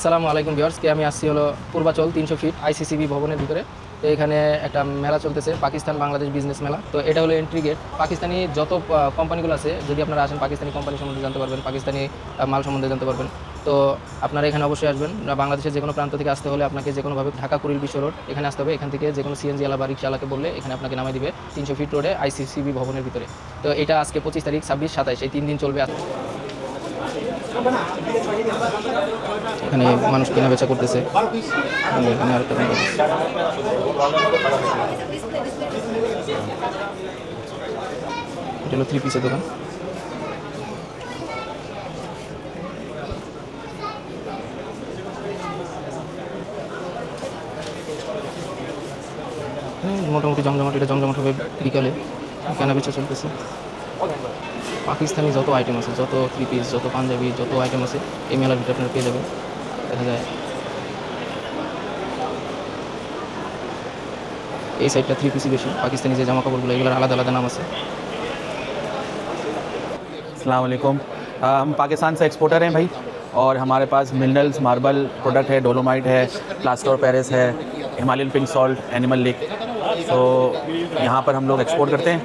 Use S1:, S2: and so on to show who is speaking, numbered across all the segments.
S1: আসসালামু আলাইকুম ভিউয়ার্সকে আমি আসছি হলো পূর্বাচল তিনশো ফিট আইসিসিবি ভবনের ভিতরে। তো এখানে একটা মেলা চলতেছে, পাকিস্তান বাংলাদেশ বিজনেস মেলা। তো এটা হলো এন্ট্রি গেট পাকিস্তানি যত কোম্পানিগুলো আছে, যদি আপনারা আসেন পাকিস্তানি কোম্পানি সম্বন্ধে জানতে পারবেন, পাকিস্তানি মাল সম্বন্ধে জানতে পারবেন। তো আপনারা এখানে অবশ্যই আসবেন। বাংলাদেশের যে কোনো প্রান্ত থেকে আসতে হলে আপনাকে যে কোনোভাবে ঢাকা কুড়িল বিশ্ব রোড এখানে আসতে হবে। এখান থেকে যে কোনো সিএনজি আলা বা রিক্সাওয়ালাকে বললে এখানে আপনাকে নামাই দিবে তিনশো ফিট রোডে আইসিসিবি ভবনের ভিতরে। তো এটা আজকে পঁচিশ তারিখ, ছাব্বিশ, সাতাইশ, এই তিন দিন চলবে এখানে মানুষ কেনা বেচা করতেছে এখানে আরেকটা এটা হলো থ্রি পিসের দোকান। মোটামুটি জমজমাট, এটা জমজমাট হবে বিকালে। কেনা বেচা চলতেছে। পাকিস্তানি যত আইটেম আছে যত থ্রি পিস যত পাঞ্জাবি যত আইটেম আছে এই মেলার ভিতরে আপনারা পেয়ে যাবেন দেখা যায় এই সাইডটা থ্রি পিসই বেশি পাকিস্তানি যে জামা কাপড়গুলো এগুলোর আলাদা আলাদা নাম আছে
S2: अस्सलाम वालेकुम अ, हम पाकिस्तान से एक्सपोर्टर हैं भाई और हमारे पास मिनरल्स मार्बल प्रोडक्ट है डोलोमाइट है प्लास्टर पेरिस है Himalayan pink salt animal lick तो यहाँ पर हम लोग एक्सपोर्ट करते हैं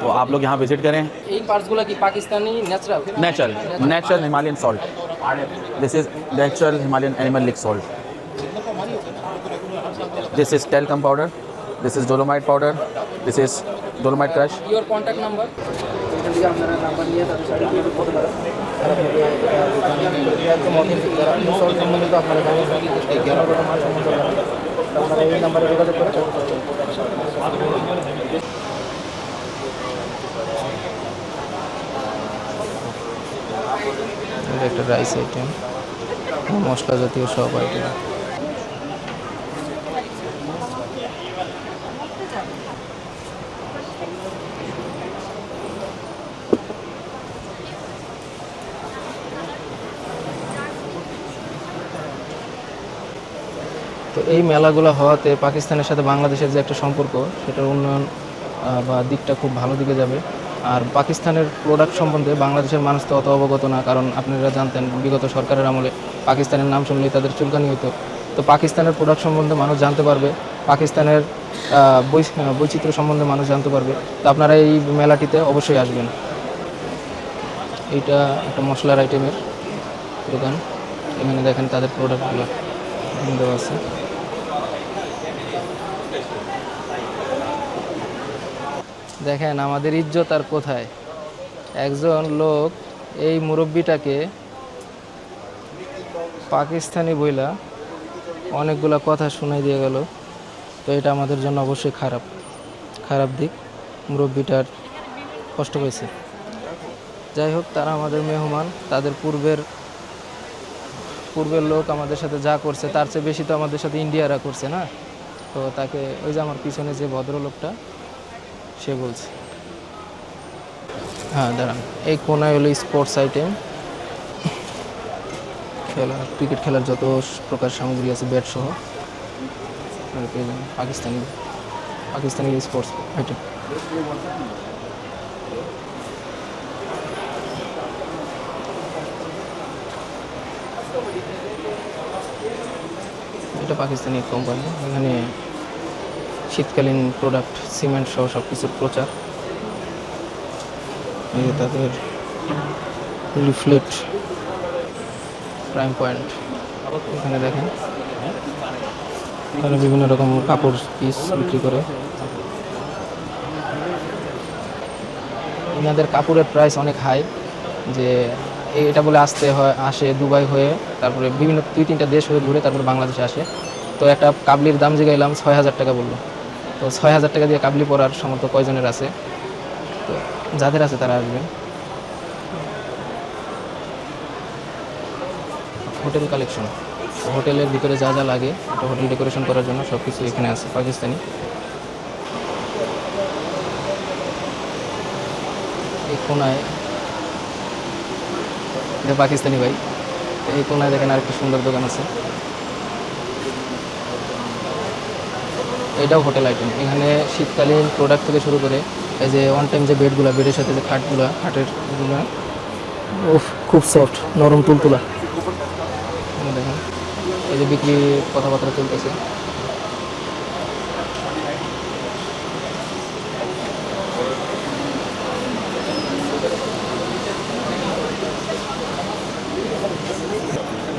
S2: तो आप लोग यहाँ विज़िट करें
S1: এই পার্টসগুলো কি Pakistani natural
S2: natural natural Himalayan salt this is natural Himalayan animal lick salt this is talcum powder this is dolomite powder this is dolomite crush
S1: your contact number এখান থেকে আপনারা নাম্বার নিয়ে তাদের সাথে যোগাযোগ করতে পারেন তারা আপনাকে আহ, দোকানে একদম অথেন্টিক যারা ইনস্টল সম্বন্ধিত আপনারা জানেন এই জ্ঞানগত মাল সম্বন্ধে জানেন তো আপনারা এই নাম্বারে যোগাযোগ করে এটা একটা রাইস আইটেম মশলা জাতীয় সব আইটেম তো এই মেলাগুলো হওয়াতে পাকিস্তানের সাথে বাংলাদেশের যে একটা সম্পর্ক, সেটার উন্নয়ন বা দিকটা খুব ভালো দিকে যাবে। আর পাকিস্তানের প্রোডাক্ট সম্বন্ধে বাংলাদেশের মানুষ তো অত অবগত না, কারণ আপনারা জানতেন বিগত সরকারের আমলে পাকিস্তানের নাম শুনলেই তাদের চুলকানি হতো তো পাকিস্তানের প্রোডাক্ট সম্বন্ধে মানুষ জানতে পারবে, পাকিস্তানের বৈচিত্র্য সম্বন্ধে মানুষ জানতে পারবে। তো আপনারা এই মেলাটিতে অবশ্যই আসবেন। এইটা একটা মশলার আইটেমের দোকান। এখানে দেখেন তাদের প্রোডাক্টগুলো আছে। দেখেন, আমাদের ইজ্জত আর কোথায়? একজন লোক এই মুরব্বিটাকে পাকিস্তানি বইলা অনেকগুলা কথা শুনাই দিয়ে গেল। তো এটা আমাদের জন্য অবশ্যই খারাপ খারাপ দিক। মুরব্বিটার কষ্ট পেয়েছে যাই হোক, তারা আমাদের মেহমান, তাদের পূর্বের পূর্বের লোক আমাদের সাথে যা করছে, তার চেয়ে বেশি তো আমাদের সাথে ইন্ডিয়ারা করছে না? তো তাকে, ওই যে আমার পিছনে যে ভদ্রলোকটা সে বলছে। হ্যাঁ দাঁড়ান। এই কোনায় হলো স্পোর্টস আইটেম খেলা ক্রিকেট খেলার যত প্রকার সামগ্রী আছে ব্যাট সহ। পাকিস্তানি পাকিস্তানি স্পোর্টস আইটেম এটা পাকিস্তানি কোম্পানি এখানে শীতকালীন প্রোডাক্ট সিমেন্ট সহ সব কিছুর প্রচার। এই যে তাদের লিফলেট প্রাইম পয়েন্ট এখানে দেখেন। তারা বিভিন্ন রকম কাপড় পিস বিক্রি করে। এনাদের কাপড়ের প্রাইস অনেক হাই যে এটা বলে আসতে হয়, আসে দুবাই হয়ে, তারপরে বিভিন্ন দুই তিনটা দেশ হয়ে ঘুরে তারপরে বাংলাদেশে আসে। তো একটা কাবলির দাম জিগাইলাম ছয় হাজার টাকা বলল। তো ছয় হাজার টাকা দিয়ে কাবলি পরার সমর্থ কয়জনের আছে? তো যাদের আছে তারা আসবেন। Hotel collection. হোটেলের ভিতরে যা যা লাগে, একটা হোটেল ডেকোরেশন করার জন্য সব কিছু এখানে আছে পাকিস্তানি। এই কোনায় পাকিস্তানি ভাই। এই কোনায় দেখেন আরেকটা সুন্দর দোকান আছে। এটাও হোটেল আইটেম এখানে শীতকালীন প্রোডাক্ট থেকে শুরু করে এই যে ওয়ান টাইম যে বেডগুলো বেডের সাথে যে খাটগুলো খাটের উফ খুব সফট নরম তুলতুলা। দেখেন এই যে বিক্রি কথাবার্তা চলতেছে।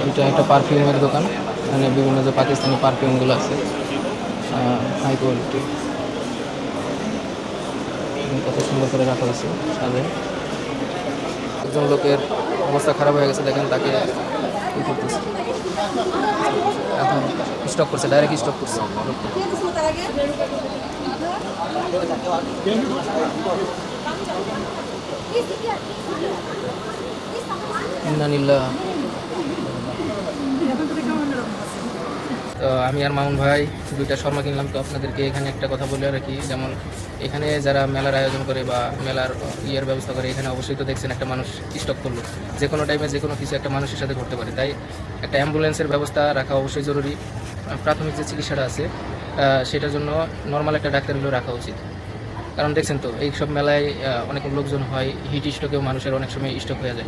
S1: এটা একটা পারফিউমের দোকান। এখানে বিভিন্ন যে পাকিস্তানি পারফিউমগুলো আছে। হাই কোয়ালিটি কত সুন্দর করে রাখা হয়েছে সাজে। একজন লোকের অবস্থা খারাপ হয়ে গেছে, দেখেন তাকে ই করতেছে। এখন স্টক করছে ডাইরেক্ট স্টক করছে। লোকটা। ইন্নানিল্লাহ। তো আমি আর মামুন ভাই দুইটা শর্মা কিনলাম, তো আপনাদেরকে এখানে একটা কথা বলে রাখি। যেমন এখানে যারা মেলার আয়োজন করে বা মেলার ইয়ের ব্যবস্থা করে, এখানে অবশ্যই তো দেখছেন একটা মানুষ স্টক করল। যে কোনো টাইমে যে কোনো কিছু একটা মানুষের সাথে ঘটতে পারে। তাই একটা অ্যাম্বুলেন্সের ব্যবস্থা রাখা অবশ্যই জরুরি। প্রাথমিক যে চিকিৎসাটা আছে সেটার জন্য নর্মাল একটা ডাক্তার হলেও রাখা উচিত। কারণ দেখছেন তো এই সব মেলায় অনেক লোকজন হয় হিট স্টকেও মানুষের অনেক সময় স্টক হয়ে যায়।